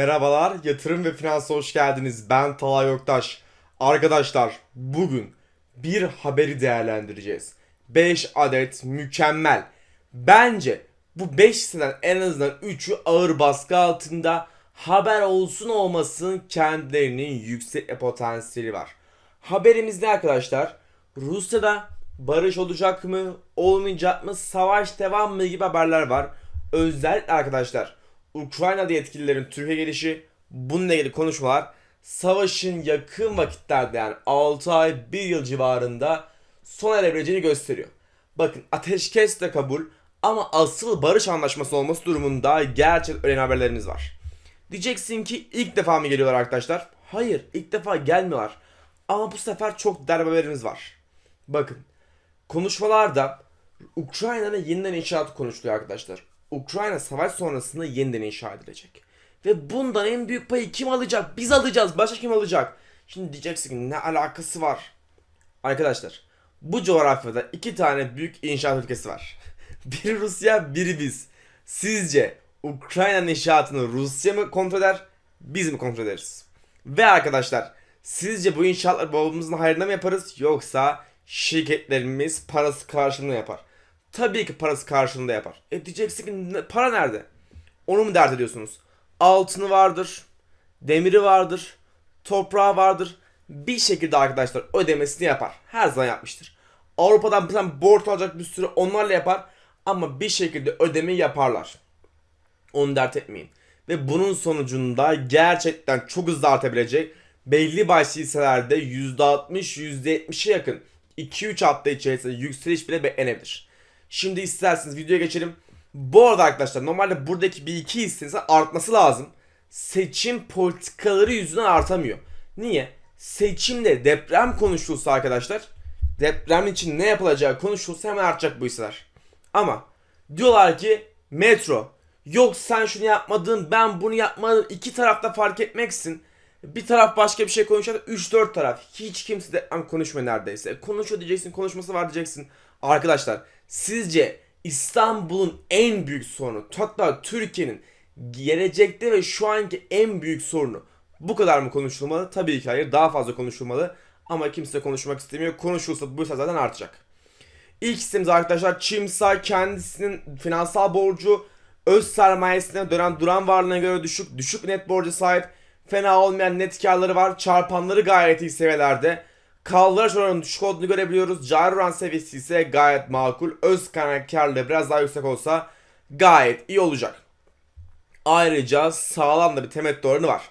Merhabalar, yatırım ve finansa hoş geldiniz. Ben Talay Yoktaş. Arkadaşlar, bugün bir haberi değerlendireceğiz. 5 adet mükemmel. Bence bu 5 siteden en azından 3'ü ağır baskı altında haber olsun olmasın kendilerinin yüksek potansiyeli var. Haberimiz ne arkadaşlar? Rusya'da barış olacak mı, olmayacak mı, savaş devam mı gibi haberler var. Özellikle arkadaşlar Ukrayna'da yetkililerin Türkiye gelişi, bununla ilgili konuşmalar savaşın yakın vakitlerde yani 6 ay 1 yıl civarında sona erebileceğini gösteriyor. Bakın ateşkes de kabul ama asıl barış anlaşması olması durumunda gerçek önemli haberlerimiz var. Diyeceksin ki ilk defa mı geliyorlar arkadaşlar? Hayır ilk defa gelmiyorlar. Ama bu sefer çok değerli haberimiz var. Bakın konuşmalarda Ukrayna'nın yeniden inşaatı konuşuluyor arkadaşlar. Ukrayna savaş sonrasında yeniden inşa edilecek. Ve bundan en büyük payı kim alacak? Biz alacağız. Başka kim alacak? Şimdi diyeceksin ki ne alakası var? Arkadaşlar bu coğrafyada iki tane büyük inşaat ülkesi var. biri Rusya, biri biz. Sizce Ukrayna'nın inşaatını Rusya mı kontrol eder, biz mi kontrol ederiz? Ve arkadaşlar sizce bu inşaatları babamızın hayrına mı yaparız yoksa şirketlerimiz parası karşılığında yapar? Tabii ki parası karşılığında yapar. E diyeceksin ki "Ne- para nerede? Onu mu dert ediyorsunuz? Altını vardır, demiri vardır, toprağı vardır. Bir şekilde arkadaşlar ödemesini yapar. Her zaman yapmıştır. Avrupa'dan bir tane borç alacak bir sürü onlarla yapar. Ama bir şekilde ödemeyi yaparlar. Onu dert etmeyin. Ve bunun sonucunda gerçekten çok hızlı artabilecek belli başlı hisselerde %60 %70'e yakın 2-3 hafta içerisinde yükseliş bile beklenebilir. Şimdi isterseniz videoya geçelim. Bu arada arkadaşlar normalde buradaki bir iki hissenizin artması lazım. Seçim politikaları yüzünden artamıyor. Niye? Seçimde deprem konuşulsa arkadaşlar deprem için ne yapılacağı konuşulsa hemen artacak bu hisseler. Ama diyorlar ki metro yok sen şunu yapmadın ben bunu yapmadım iki tarafta fark etmeksin. Bir taraf başka bir şey konuşuyor 3-4 taraf hiç kimse deprem konuşmuyor neredeyse. Konuşuyor diyeceksin konuşması var diyeceksin. Arkadaşlar sizce İstanbul'un en büyük sorunu hatta Türkiye'nin gelecekte ve şu anki en büyük sorunu bu kadar mı konuşulmalı? Tabii ki hayır daha fazla konuşulmalı ama kimse konuşmak istemiyor. Konuşulsa bu zaten artacak. İlk hissemiz arkadaşlar Çimsa kendisinin finansal borcu öz sermayesine dönen duran varlığına göre düşük düşük net borca sahip fena olmayan net karları var çarpanları gayet iyi seviyelerde kaldıraç oranının düşük olduğunu görebiliyoruz cari oran seviyesi ise gayet makul öz kaynak biraz daha yüksek olsa gayet iyi olacak ayrıca sağlam da bir temettü oranı var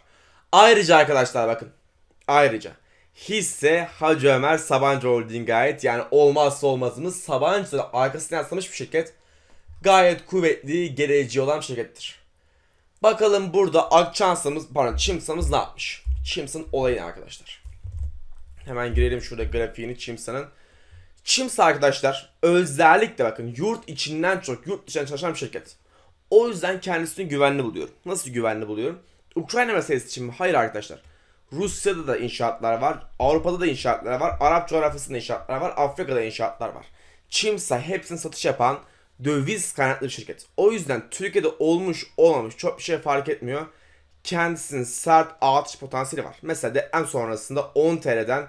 ayrıca arkadaşlar bakın ayrıca hisse Hacı Ömer Sabancı Holding'e ait yani olmazsa olmazımız Sabancı'da arkasına yaslamış bir şirket. Gayet kuvvetli, geleceği olan bir şirkettir. Bakalım burada Akçansa'mız, pardon Çimsa'mız ne yapmış? Çimsa'nın olayı ne arkadaşlar? Hemen girelim şurada grafiğini Çimsa'nın. Çimsa arkadaşlar özellikle bakın yurt içinden çok yurt dışından çalışan bir şirket. O yüzden kendisini güvenli buluyorum. Nasıl güvenli buluyorum? Ukrayna meselesi için mi? Hayır arkadaşlar. Rusya'da da inşaatlar var. Avrupa'da da inşaatlar var. Arap coğrafyasında inşaatlar var. Afrika'da inşaatlar var. Çimsa hepsini satış yapan döviz kaynaklı bir şirket. O yüzden Türkiye'de olmuş olmamış çok bir şey fark etmiyor. Kendisinin sert artış potansiyeli var. Mesela de en sonrasında 10 TL'den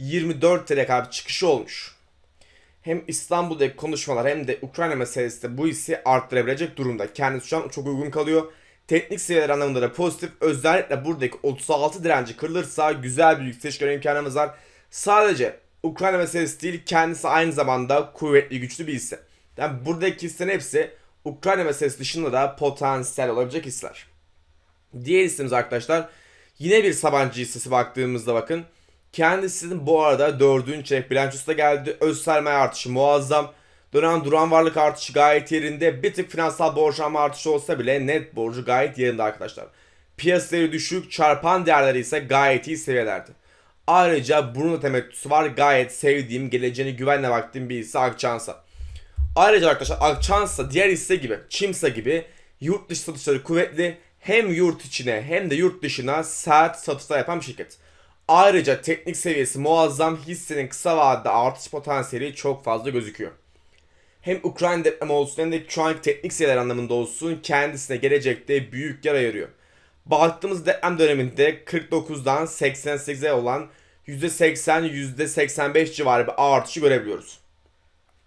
24 TL kadar çıkışı olmuş. Hem İstanbul'daki konuşmalar hem de Ukrayna meselesi de bu hissi arttırabilecek durumda. Kendisi şu an çok uygun kalıyor. Teknik seviyeler anlamında da pozitif. Özellikle buradaki 36 direnci kırılırsa güzel bir yükseliş görme imkanımız var. Sadece Ukrayna meselesi değil kendisi aynı zamanda kuvvetli güçlü bir hisse. Yani buradaki hisselerin hepsi Ukrayna meselesi dışında da potansiyel olabilecek hisseler. Diğer hissemiz arkadaşlar yine bir Sabancı hissesi baktığımızda bakın. Kendisinin bu arada dördüncü çeyrek bilançosu da geldi. Öz sermaye artışı muazzam. Dönen duran varlık artışı gayet yerinde. Bir tık finansal borçlanma artışı olsa bile net borcu gayet yerinde arkadaşlar. Piyasayı düşük, çarpan değerleri ise gayet iyi seviyelerde. Ayrıca bunun da temettüsü var. Gayet sevdiğim, geleceğine güvenle baktığım bir hisse Akçansa. Ayrıca arkadaşlar Akçansa diğer hisse gibi, Çimsa gibi yurt dışı satışları kuvvetli. Hem yurt içine hem de yurt dışına sert satışlar yapan bir şirket. Ayrıca teknik seviyesi muazzam hissenin kısa vadede artış potansiyeli çok fazla gözüküyor hem Ukrayna depremi olsun hem de şu anki teknik seviyeler anlamında olsun kendisine gelecekte büyük yer ayırıyor. Baktığımız deprem döneminde 49'dan 88'e olan %80, %85 civarı bir artışı görebiliyoruz.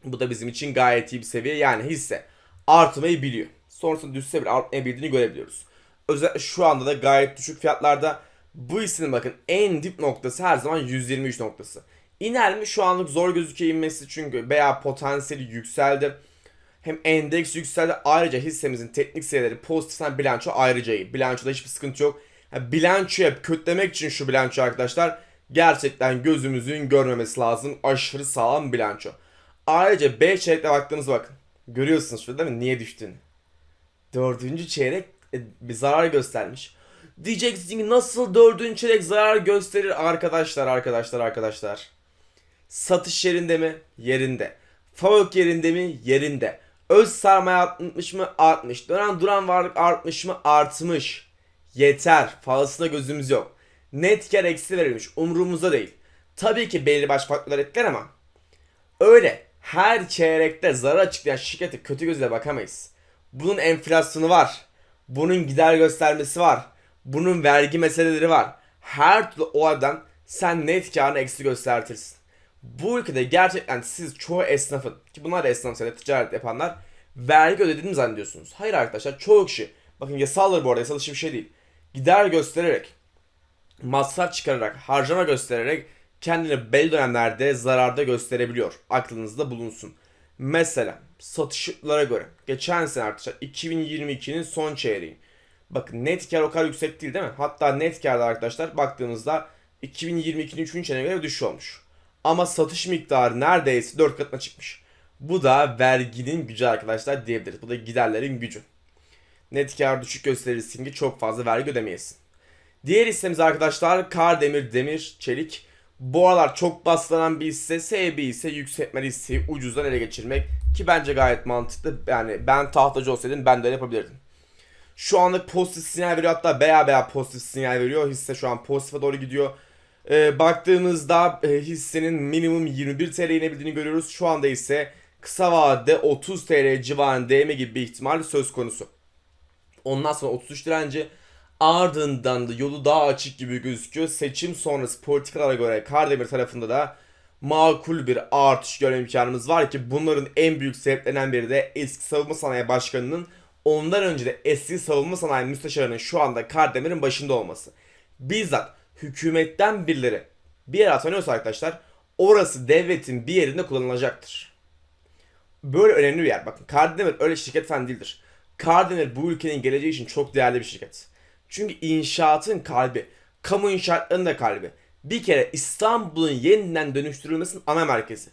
Bu da bizim için gayet iyi bir seviye. Yani hisse artmayı biliyor. Sonrasında düşse bile artmayabildiğini görebiliyoruz. Özellikle şu anda da gayet düşük fiyatlarda bu hissenin bakın en dip noktası her zaman 123 noktası. İner mi? Şu anlık zor gözüküyor inmesi çünkü veya potansiyeli yükseldi. Hem endeks yükseldi. Ayrıca hissemizin teknik sayıları pozitiften bilanço ayrıca iyi. Bilançoda hiçbir sıkıntı yok. Yani bilançoya kötülemek için şu bilanço arkadaşlar gerçekten gözümüzün görmemesi lazım. Aşırı sağlam bilanço. Ayrıca B çeyrekle baktığınızda bakın. Görüyorsunuz şurada değil mi? Niye düştüğünü. Dördüncü çeyrek e, bir zarar göstermiş. Diyeceksin ki nasıl dördüncü çeyrek zarar gösterir arkadaşlar arkadaşlar arkadaşlar. Satış yerinde mi? Yerinde. Favök yerinde mi? Yerinde. Öz sermaye artmış mı? Artmış. Dönen duran varlık artmış mı? Artmış. Yeter. Fazlasına gözümüz yok. Net kar eksi verilmiş. Umurumuzda değil. Tabii ki belli başlı faktörler etkiler ama öyle her çeyrekte zarar açıklayan şirkete kötü gözle bakamayız. Bunun enflasyonu var. Bunun gider göstermesi var. Bunun vergi meseleleri var. Her türlü olaydan sen net karını eksi göstertirsin. Bu ülkede gerçekten siz çoğu esnafın ki bunlar da esnaf sayıda ticaret yapanlar vergi ödediğini zannediyorsunuz. Hayır arkadaşlar çoğu kişi bakın yasaldır bu arada yasal dışı bir şey değil. Gider göstererek masraf çıkararak harcama göstererek kendini belli dönemlerde zararda gösterebiliyor. Aklınızda bulunsun. Mesela satışlara göre geçen sene arkadaşlar 2022'nin son çeyreği. Bakın net kar o kadar yüksek değil değil mi? Hatta net karda arkadaşlar baktığınızda 2022'nin 3. çeyreğine göre düşüş olmuş. Ama satış miktarı neredeyse 4 katına çıkmış. Bu da verginin gücü arkadaşlar diyebiliriz. Bu da giderlerin gücü. Net kar düşük gösterirsin ki çok fazla vergi ödemeyesin. Diğer hissemiz arkadaşlar Kardemir Demir Çelik. Bu aralar çok baslanan bir hisse. SB ise yükseltmeli hisseyi ucuzdan ele geçirmek. Ki bence gayet mantıklı. Yani ben tahtacı olsaydım ben de yapabilirdim. Şu anlık pozitif sinyal veriyor. Hatta baya baya pozitif sinyal veriyor. Hisse şu an pozitife doğru gidiyor. Ee, baktığımızda e, hissenin minimum 21 TL inebildiğini görüyoruz. Şu anda ise kısa vadede 30 TL civarında değme gibi bir ihtimal söz konusu. Ondan sonra 33 direnci ardından da yolu daha açık gibi gözüküyor. Seçim sonrası politikalara göre Kardemir tarafında da makul bir artış görme imkanımız var ki bunların en büyük sebeplerinden biri de eski savunma sanayi başkanının ondan önce de eski savunma sanayi müsteşarının şu anda Kardemir'in başında olması. Bizzat hükümetten birileri bir yer atanıyorsa arkadaşlar orası devletin bir yerinde kullanılacaktır. Böyle önemli bir yer. Bakın Kardemir öyle şirket falan değildir. Kardemir bu ülkenin geleceği için çok değerli bir şirket. Çünkü inşaatın kalbi, kamu inşaatlarının da kalbi. Bir kere İstanbul'un yeniden dönüştürülmesinin ana merkezi.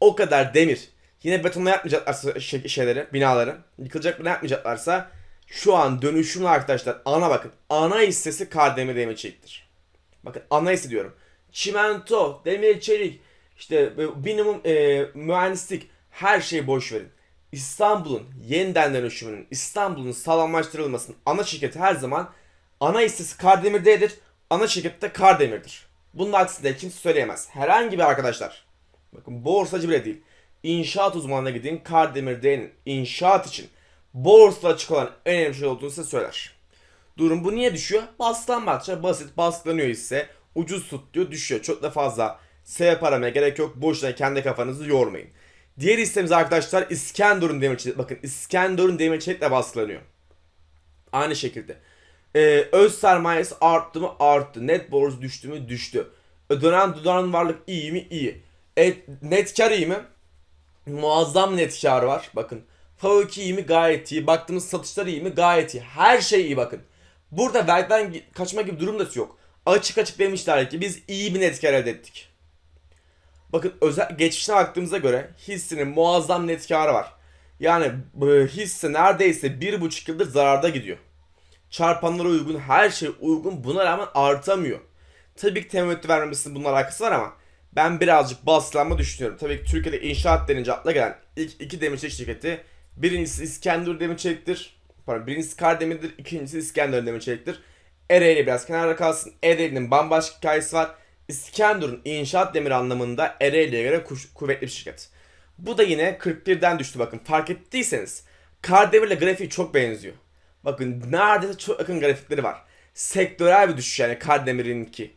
O kadar demir. Yine betonla yapmayacaklarsa şey- şeyleri, binaları, yıkılacak bina yapmayacaklarsa şu an dönüşümlü arkadaşlar ana bakın. Ana hissesi Kardemir Demir Çelik'tir. Bakın ana hisse diyorum. Çimento, demir çelik, işte minimum e, mühendislik her şeyi boş verin. İstanbul'un yeniden dönüşümünün, İstanbul'un sağlamlaştırılmasının ana şirketi her zaman ana hissesi Kardemir'dedir. Ana şirketi de Kardemir'dir. Bunun aksine kimse söyleyemez. Herhangi bir arkadaşlar, bakın borsacı bile değil, inşaat uzmanına gidin Kardemir D'nin inşaat için borsada açık olan en önemli şey olduğunu size söyler. Durum bu niye düşüyor? Baskılanmakça basit baskılanıyor ise ucuz tut diyor düşüyor. Çok da fazla sebep aramaya gerek yok. Boşuna kendi kafanızı yormayın. Diğer hissemiz arkadaşlar İskenderun demir çelik. Bakın İskenderun demir çelikle baskılanıyor. Aynı şekilde. Ee, öz sermayesi arttı mı arttı. Net borç düştü mü düştü. Dönen dönen varlık iyi mi iyi. E, net kar iyi mi? Muazzam net kar var. Bakın. Favök iyi mi? Gayet iyi. Baktığımız satışlar iyi mi? Gayet iyi. Her şey iyi bakın. Burada vergiden kaçma gibi durum da yok. Açık açık demişler ki biz iyi bir net kar elde ettik. Bakın özel geçmişine baktığımıza göre hissenin muazzam net karı var. Yani hisse neredeyse 1,5 yıldır zararda gidiyor. Çarpanlara uygun, her şey uygun buna rağmen artamıyor. Tabii ki temettü vermemesinin bununla alakası var ama ben birazcık baskılanma düşünüyorum. Tabii ki Türkiye'de inşaat denince akla gelen ilk iki demirçelik şirketi birincisi İskenderun Demirçelik'tir. Pardon birincisi Kardemir'dir, ikincisi İskenderun Demirçelik'tir. Ereğli biraz kenara kalsın. Ereğli'nin bambaşka hikayesi var. İskenderun inşaat demir anlamında Ereğli'ye göre kuvvetli bir şirket. Bu da yine 41'den düştü bakın. Fark ettiyseniz Kardemir'le grafiği çok benziyor. Bakın neredeyse çok yakın grafikleri var. sektörel bir düşüş yani Kardemir'inki.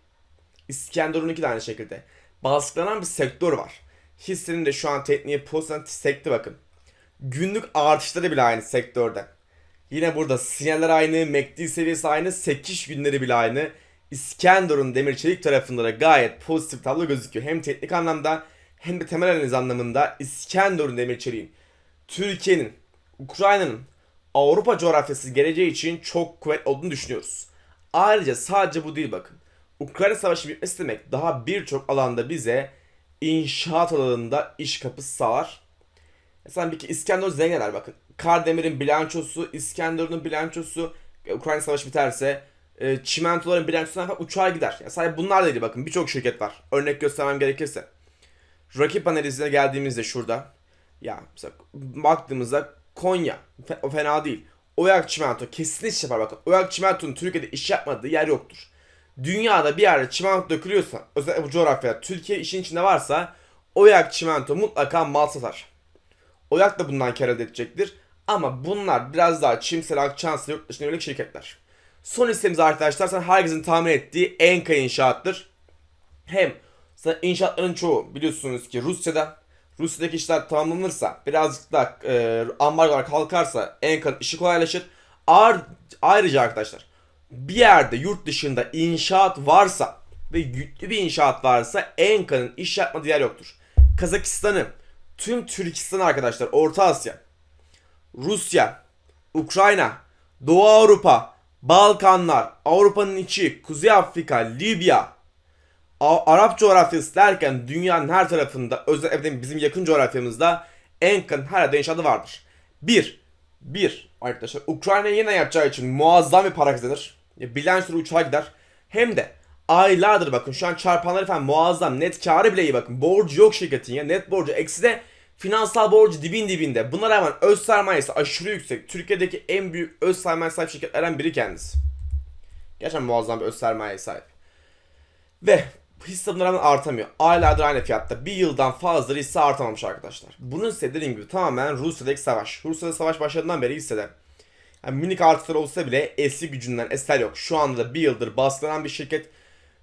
İskenderun'unki de aynı şekilde. Baskılanan bir sektör var. Hissenin de şu an tekniği pozitif sekti bakın. Günlük artışları bile aynı sektörde. Yine burada sinyaller aynı, MACD seviyesi aynı, 8 günleri bile aynı. İskenderun demir çelik tarafında da gayet pozitif tablo gözüküyor. Hem teknik anlamda hem de temel analiz anlamında İskenderun demir çeliğin Türkiye'nin, Ukrayna'nın Avrupa coğrafyası geleceği için çok kuvvetli olduğunu düşünüyoruz. Ayrıca sadece bu değil bakın. Ukrayna savaşı bitmesi demek daha birçok alanda bize inşaat alanında iş kapısı sağlar. Mesela bir ki İskenderun zenginler bakın. Kardemir'in bilançosu, İskenderun'un bilançosu, e, Ukrayna savaşı biterse e, çimentoların bilançosundan falan uçağa gider. Ya sadece bunlar değil bakın birçok şirket var. Örnek göstermem gerekirse. Rakip analizine geldiğimizde şurada. Ya mesela baktığımızda Konya o fena değil. Oyak Çimento kesin iş yapar bakın. Oyak Çimento'nun Türkiye'de iş yapmadığı yer yoktur. Dünyada bir yerde çimento dökülüyorsa özellikle bu coğrafyada Türkiye işin içinde varsa Oyak Çimento mutlaka mal satar. Oyak da bundan kar elde edecektir. Ama bunlar biraz daha Çimsel, Akçansel, yurt dışına yönelik şirketler. Son hissemiz arkadaşlar sen herkesin tahmin ettiği Enka inşaattır. Hem inşaatların çoğu biliyorsunuz ki Rusya'da Rusya'daki işler tamamlanırsa birazcık da e, ambargolar kalkarsa Enka'nın işi kolaylaşır. Ar- ayrıca arkadaşlar bir yerde yurt dışında inşaat varsa ve yüklü bir inşaat varsa Enka'nın iş yapmadığı yer yoktur. Kazakistan'ı, tüm Türkistan arkadaşlar, Orta Asya, Rusya, Ukrayna, Doğu Avrupa, Balkanlar, Avrupa'nın içi, Kuzey Afrika, Libya, Arap coğrafyası derken dünyanın her tarafında özellikle bizim yakın coğrafyamızda Enka'nın her yerde inşaatı vardır. Bir, bir arkadaşlar Ukrayna yine yapacağı için muazzam bir para kazanır. Ya, Bilançoları uçağa gider. Hem de aylardır bakın şu an çarpanları falan muazzam. Net karı bile iyi bakın. Borcu yok şirketin ya. Net borcu eksi de finansal borcu dibin dibinde. Buna rağmen öz sermayesi aşırı yüksek. Türkiye'deki en büyük öz sermaye sahip şirketlerden biri kendisi. Gerçekten muazzam bir öz sermayeye sahip. Ve hisse buna rağmen artamıyor. Aylardır aynı fiyatta. Bir yıldan fazladır hisse artamamış arkadaşlar. Bunun ise dediğim gibi tamamen Rusya'daki savaş. Rusya'da savaş başladığından beri hissede yani minik artışlar olsa bile eski gücünden eser yok. Şu anda da bir yıldır baskılanan bir şirket.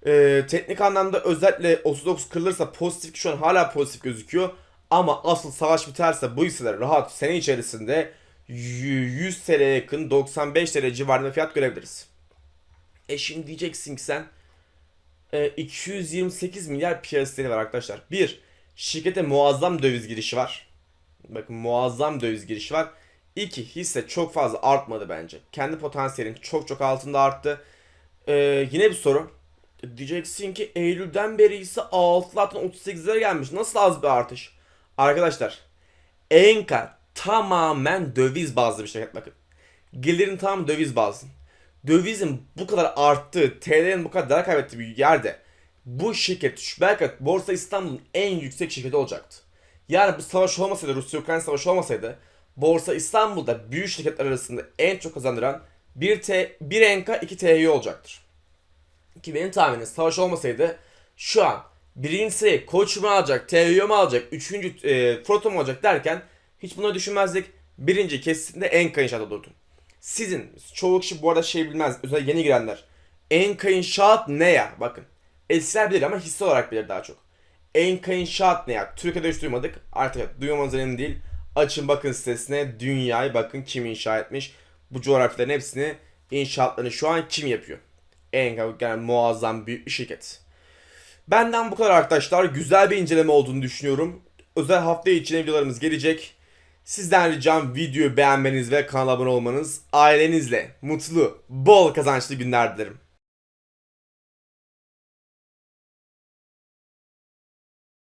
Ee, teknik anlamda özellikle 39 kırılırsa pozitif ki şu an hala pozitif gözüküyor. Ama asıl savaş biterse bu hisseler rahat sene içerisinde 100 TL'ye yakın 95 TL civarında fiyat görebiliriz. E şimdi diyeceksin ki sen e, 228 milyar piyasası var arkadaşlar. Bir, şirkete muazzam döviz girişi var. Bakın muazzam döviz girişi var. İki, hisse çok fazla artmadı bence. Kendi potansiyelin çok çok altında arttı. E, yine bir soru. Diyeceksin ki Eylül'den beri ise altlardan 38'lere gelmiş. Nasıl az bir artış? Arkadaşlar Enka tamamen döviz bazlı bir şirket bakın. Gelirin tamamı döviz bazlı. Dövizin bu kadar arttığı, TL'nin bu kadar değer kaybettiği bir yerde bu şirket belki Borsa İstanbul'un en yüksek şirketi olacaktı. Yani bu savaş olmasaydı, Rusya-Ukrayna savaşı olmasaydı Borsa İstanbul'da büyük şirketler arasında en çok kazandıran 1 T 1 Enka 2 THY olacaktır. Ki benim tahminim savaş olmasaydı şu an birinci Koç mu alacak, THY mi alacak, üçüncü e, Proto mu alacak derken hiç bunları düşünmezdik. Birinci kesinlikle Enka inşaat olurdu. Sizin çoğu kişi bu arada şey bilmez. Özellikle yeni girenler. Enka inşaat ne ya? Bakın. Eskiler bilir ama hisse olarak bilir daha çok. Enka inşaat ne ya? Türkiye'de hiç duymadık. Artık duymamanız önemli değil. Açın bakın sitesine. Dünyayı bakın kim inşa etmiş. Bu coğrafyaların hepsini inşaatlarını şu an kim yapıyor? Enka yani muazzam büyük bir şirket. Benden bu kadar arkadaşlar. Güzel bir inceleme olduğunu düşünüyorum. Özel hafta içine videolarımız gelecek. Sizden ricam videoyu beğenmeniz ve kanala abone olmanız. Ailenizle mutlu, bol kazançlı günler dilerim.